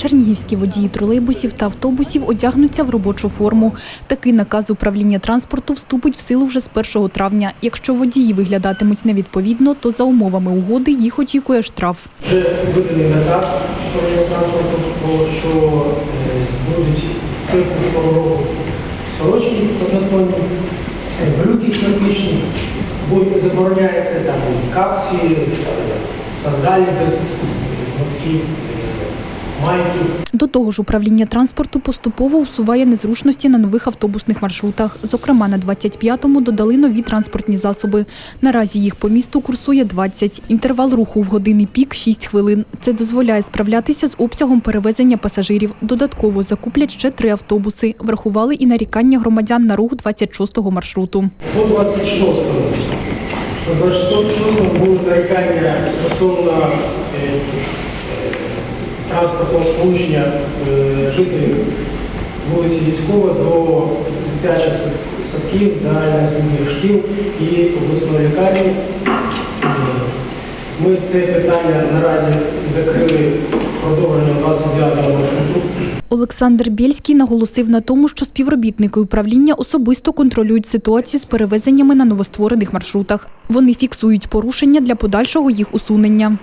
Чернігівські водії тролейбусів та автобусів одягнуться в робочу форму. Такий наказ управління транспорту вступить в силу вже з 1 травня. Якщо водії виглядатимуть невідповідно, то за умовами угоди їх очікує штраф. Вже виданий наказ управління транспорту, що е, будуть сорочки однотонні, е, брюки класичні, забороняється там капці, е, сандалі без носків. До того ж, управління транспорту поступово усуває незручності на нових автобусних маршрутах. Зокрема, на 25-му додали нові транспортні засоби. Наразі їх по місту курсує 20. Інтервал руху в години пік 6 хвилин. Це дозволяє справлятися з обсягом перевезення пасажирів. Додатково закуплять ще три автобуси. Врахували і нарікання громадян на рух 26-го маршруту. По 26-му. По 26-му будуть нарікання стосовно е, транспортного сполучення е, жителів вулиці Військова до дитячих садків, загальноосвітніх шкіл і обласної лікарні. Ми це питання наразі закрили продовження 29-го маршруту. Олександр Бєльський наголосив на тому, що співробітники управління особисто контролюють ситуацію з перевезеннями на новостворених маршрутах. Вони фіксують порушення для подальшого їх усунення.